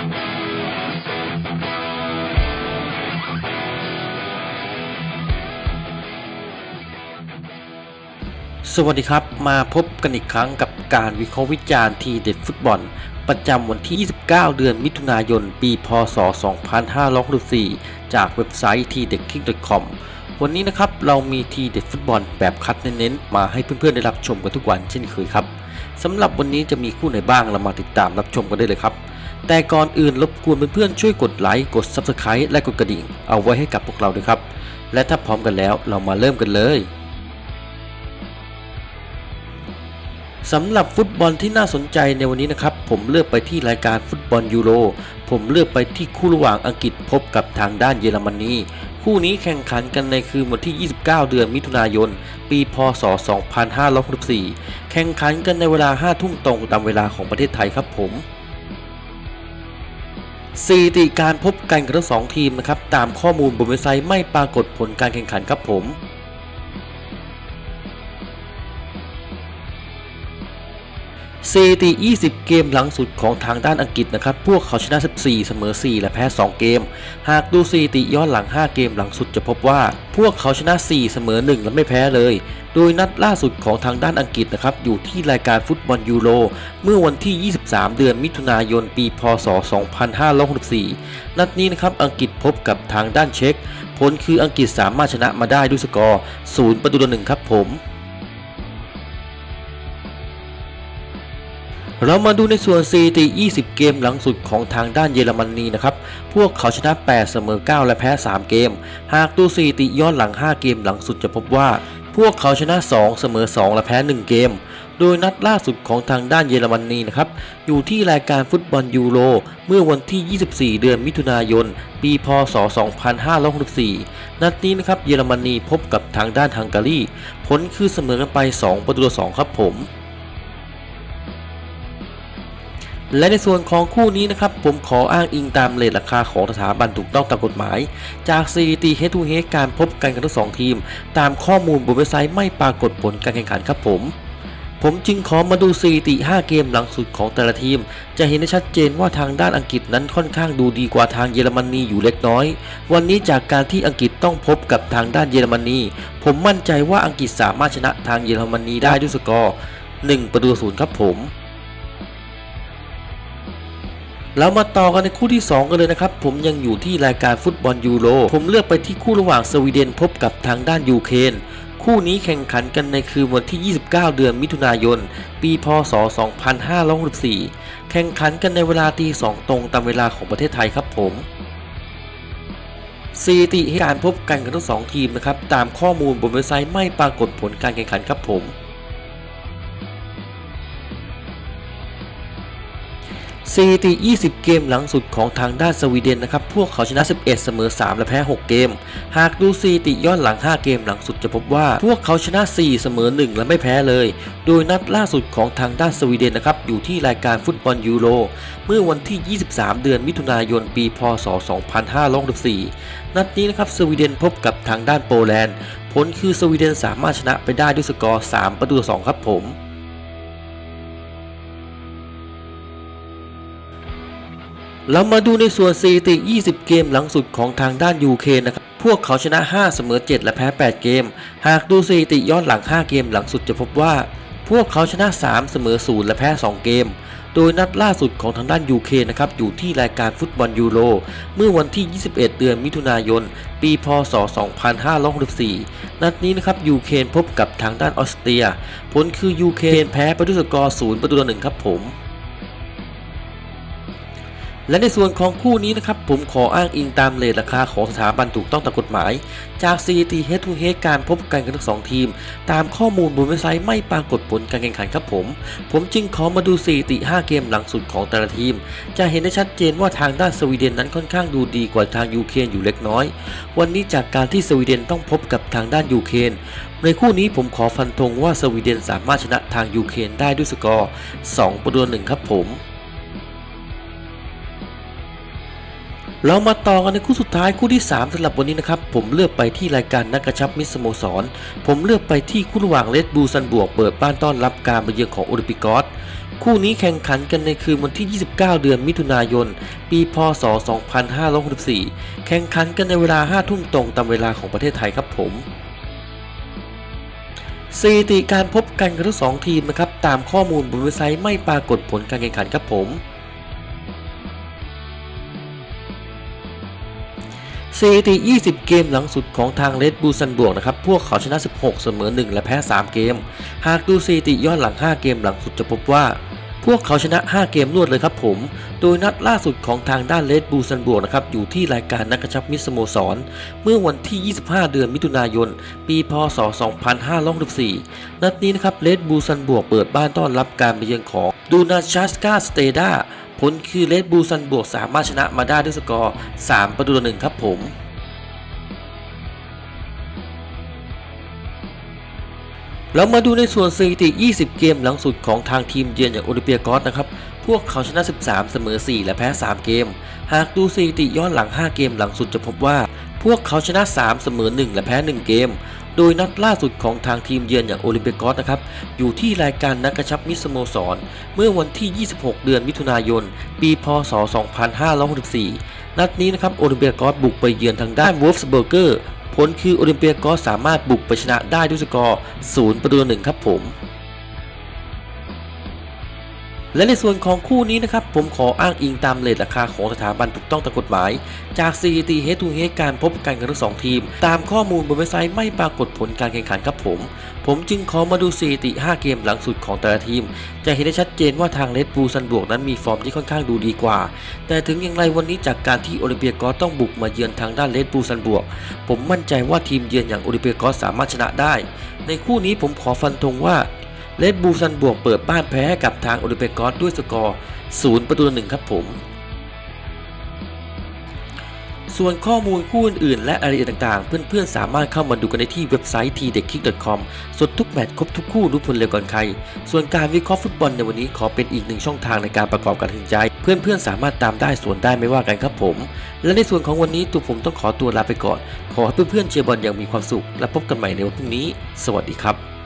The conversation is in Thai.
สวัสดีครับ มาพบกันอีกครั้งกับการวิเคราะห์วิจารณ์ทีเด็ดฟุตบอล ประจำวันที่ 29 เดือนมิถุนายน ปี พศ 2564 จากเว็บไซต์ทีเด็ดคิง .com วันนี้นะครับ เรามีทีเด็ดฟุตบอลแบบคัดเน้นๆ มาให้เพื่อนๆ ได้รับชมกันทุกวันเช่นเคยครับสำหรับวันนี้จะมีคู่ไหนบ้างเรามาติดตามรับชมกันได้เลยครับ แต่ก่อนอื่นรบกวนเพื่อนๆช่วยกดไลค์กด Subscribe และกดกระดิ่ง เอาไว้ให้กับพวกเราด้วยครับ และถ้าพร้อมกันแล้วเรามาเริ่มกันเลยสำหรับฟุตบอลที่น่าสนใจในวันนี้นะครับ ผมเลือกไปที่รายการฟุตบอลยูโร ผมเลือกไปที่คู่ระหว่างอังกฤษพบกับทางด้านเยอรมนีคู่นี้แข่งขันกันในคืนวันที่ 29 เดือนมิถุนายน ปี พศ 2564 แข่งขันกันในเวลา 5 ทุ่มตรงตามเวลาของประเทศไทยครับผม สถิติการพบกันของทั้งสองทีมนะครับตามข้อมูลบนเว็บไซต์ไม่ปรากฏผลการแข่งขันครับผมสถิติ 20 เกมหลังสุดของทางด้านอังกฤษนะครับ พวกเขาชนะ 14 เสมอ 4 และแพ้ 2 เกม หากดูสถิติย้อนหลัง 5 เกมหลังสุดจะพบว่า พวกเขาชนะ 4 เสมอ 1 และไม่แพ้เลย โดยนัดล่าสุดของทางด้านอังกฤษนะครับอยู่ที่รายการฟุตบอลยูโรเมื่อวันที่ 23 เดือนมิถุนายน ปี พศ 2564 นัดนี้นะครับอังกฤษพบกับทางด้านเช็กผลคืออังกฤษสามารถชนะมาได้ด้วยสกอร์ 0 ประตูต่อ1ครับผมเรามาดูในส่วนสถิติ 20 เกมหลังสุดของทางด้านเยอรมนีนะครับ พวกเขาชนะ 8 เสมอ 9 และแพ้ 3 เกม หากดูสถิติย้อนหลัง 5 เกมหลังสุดจะพบว่า พวกเขาชนะ 2 เสมอ 2 และแพ้ 1 เกม โดยนัดล่าสุดของทางด้านเยอรมนีนะครับ อยู่ที่รายการฟุตบอลยูโร เมื่อวันที่ 24 เดือนมิถุนายน ปีพศ 2564 นัดนี้นะครับเยอรมนีพบกับทางด้านฮังการี ผลคือเสมอกันไป 2 ประตูต่อ2ครับผม และในส่วนของคู่นี้นะครับผมขออ้างอิงตามเลทราคาของสถาบันถูกต้องตามกฎหมาย จากสถิติเฮทูเฮการพบกันกันทั้งสองทีม ตามข้อมูลบนเว็บไซต์ไม่ปรากฏผลการแข่งขันครับผมผมจึงขอมาดูสถิติ 5 เกมหลังสุดของแต่ละทีม จะเห็นได้ชัดเจนว่าทางด้านอังกฤษนั้นค่อนข้างดูดีกว่าทางเยอรมนีอยู่เล็กน้อย วันนี้จากการที่อังกฤษต้องพบกับทางด้านเยอรมนี ผมมั่นใจว่าอังกฤษสามารถชนะทางเยอรมนีได้ด้วยสกอร์ 1 ประตูศูนย์ครับผม แล้วมาต่อกันในคู่ที่ 2 กันเลยนะครับ ผมยังอยู่ที่รายการฟุตบอลยูโร ผมเลือกไปที่คู่ระหว่างสวีเดนพบกับทางด้านยูเครนคู่นี้แข่งขันกันในคืนวันที่ 29 เดือนมิถุนายน ปีพศ 2564 แข่งขันกันในเวลาตี 2 ตรงตามเวลาของประเทศไทยครับผมสถิติการพบกันของทั้งสองทีมนะครับ ตามข้อมูลบนเว็บไซต์ไม่ปรากฏผลการแข่งขันครับผม สถิติ 20 เกมหลังสุดของทางด้านสวีเดนนะครับ พวกเขาชนะ 11 เสมอ 3 และแพ้ 6 เกม หากดูสถิติย้อนหลัง 5 เกมหลังสุดจะพบว่า พวกเขาชนะ 4 เสมอ 1 และไม่แพ้เลย โดยนัดล่าสุดของทางด้านสวีเดนนะครับ อยู่ที่รายการฟุตบอลยูโร เมื่อวันที่ 23 เดือนมิถุนายน ปี พศ 2564 นัดนี้นะครับ สวีเดนพบกับทางด้านโปแลนด์ ผลคือสวีเดนสามารถชนะไปได้ด้วยสกอร์ 3 ประตูต่อ2ครับผม เรามาดูในส่วนสถิติ 20 เกมหลังสุดของทางด้านยูเครนนะครับ พวกเขาชนะ 5 เสมอ 7 และแพ้ 8 เกม หากดูสถิติย้อนหลัง 5 เกมหลังสุดจะพบว่า พวกเขาชนะ 3 เสมอ 0 และแพ้ 2 เกม โดยนัดล่าสุดของทางด้านยูเครนนะครับ อยู่ที่รายการฟุตบอลยูโร เมื่อวันที่ 21 เดือนมิถุนายน ปีพศ 2564 นัดนี้นะครับยูเครนพบกับทางด้านออสเตรีย ผลคือยูเครนแพ้ไปด้วยสกอร์ 0 ประตูต่อ1ครับผม และในส่วนของคู่นี้นะครับผมขออ้างอิงตามเลทราคาของสถาบันถูกต้องตามกฎหมาย จาก CT Head to Head การพบกันกันทั้งสองทีม ตามข้อมูลบนเว็บไซต์ไม่ปรากฏผลการแข่งขันครับผม ผมจึงขอมาดูสถิติ5เกมหลังสุดของแต่ละทีม จะเห็นได้ชัดเจนว่าทางด้านสวีเดนนั้นค่อนข้างดูดีกว่าทางยูเครนอยู่เล็กน้อย วันนี้จากการที่สวีเดนต้องพบกับทางด้านยูเครนในคู่นี้ผมขอฟันธงว่าสวีเดนสามารถชนะทางยูเครนได้ด้วยสกอร์2ประตูหนึ่งครับผม เรามาต่อกันในคู่สุดท้ายคู่ที่ 3สำหรับวันนี้นะครับ ผมเลือกไปที่รายการนักกระชับมิสโมสร ผมเลือกไปที่คู่ระหว่างเลดบูซันบวกเปิดบ้านต้อนรับการมาเยือนของโอลิมปิกอสคู่นี้แข่งขันกันในคืนวันที่ 29 เดือนมิถุนายน ปีพศ 2564 แข่งขันกันในเวลา 5 ทุ่มตรงตามเวลาของประเทศไทยครับผมสถิติการพบกันของทั้งสองทีมนะครับตามข้อมูลบนเว็บไซต์ไม่ปรากฏผลการแข่งขันครับผม สถิติ 20 เกมหลังสุดของทางเลดบูซันบวกนะครับ พวกเขาชนะ 16 เสมอ 1 และแพ้ 3 เกม หากดูสถิติย้อนหลัง 5 เกมหลังสุดจะพบว่า พวกเขาชนะ 5 เกมรวดเลยครับผม โดยนัดล่าสุดของทางด้านเลดบูซันบวกนะครับ อยู่ที่รายการนักกระชับมิสโมสร เมื่อวันที่ 25 เดือนมิถุนายน ปี พศ 2564 นัดนี้นะครับเลดบูซันบวกเปิดบ้านต้อนรับการไปเยือนของดูนาชัสกาสเตดา ผลคือเลดบูซันบวกสามารถชนะมาได้ด้วยสกอร์ 3 ประตูต่อหนึ่งครับผม เรามาดูในส่วนสถิติ 20 เกมหลังสุดของทางทีมเยือนอย่างโอลิเปียกอสนะครับ พวกเขาชนะ 13 เสมอ 4 และแพ้ 3 เกม หากดูสถิติย้อนหลัง 5 เกมหลังสุดจะพบว่า พวกเขาชนะ 3 เสมอ 1 และแพ้ 1 เกม โดยนัดล่าสุดของทางทีมเยือนอย่างโอลิมเปียกอสนะครับ อยู่ที่รายการนักกระชับมิสโมสร เมื่อวันที่ 26 เดือนมิถุนายน ปีพศ 2564 นัดนี้นะครับโอลิมเปียกอสบุกไปเยือนทางด้านวอลฟสเบอร์เกอร์ ผลคือโอลิมเปียกอสสามารถบุกไปชนะได้ด้วยสกอร์ 0 ประตูหนึ่งครับผม และในส่วนของคู่นี้นะครับผมขออ้างอิงตามเลทราคาของสถาบันถูกต้องตามกฎหมาย จากสถิติเฮทูเฮการพบกันของทั้งสองทีม ตามข้อมูลบนเว็บไซต์ไม่ปรากฏผลการแข่งขันครับผม ผมจึงขอมาดูสถิติ 5 เกมหลังสุดของแต่ละทีม จะเห็นได้ชัดเจนว่าทางเลดบูซันบวกนั้นมีฟอร์มที่ค่อนข้างดูดีกว่า แต่ถึงอย่างไรวันนี้จากการที่โอลิเปียกอสต้องบุกมาเยือนทางด้านเลดบูซันบวก ผมมั่นใจว่าทีมเยือนอย่างโอลิเปียกอสสามารถชนะได้ ในคู่นี้ผมขอฟันธงว่า เลดบูซันบวกเปิดบ้านแพ้ให้กับทางโอลิเปกอสด้วยสกอร์ 0 ประตูต่อหนึ่งครับผม ส่วนข้อมูลคู่อื่นๆ และรายละเอียดต่างๆ เพื่อนๆ สามารถเข้ามาดูกันได้ที่เว็บไซต์ tdekkick.com สดทุกแมตช์ครบทุกคู่รู้ผลเร็วก่อนใคร ส่วนการวิเคราะห์ฟุตบอลในวันนี้ขอเป็นอีกหนึ่งช่องทางในการประกอบการตัดสินใจ เพื่อนๆ สามารถตามได้ส่วนได้ไม่ว่ากันครับผม และในส่วนของวันนี้ตัวผมต้องขอตัวลาไปก่อน ขอให้เพื่อนๆเชียร์บอลอย่างมีความสุข และพบกันใหม่ในวันพรุ่งนี้ สวัสดีครับ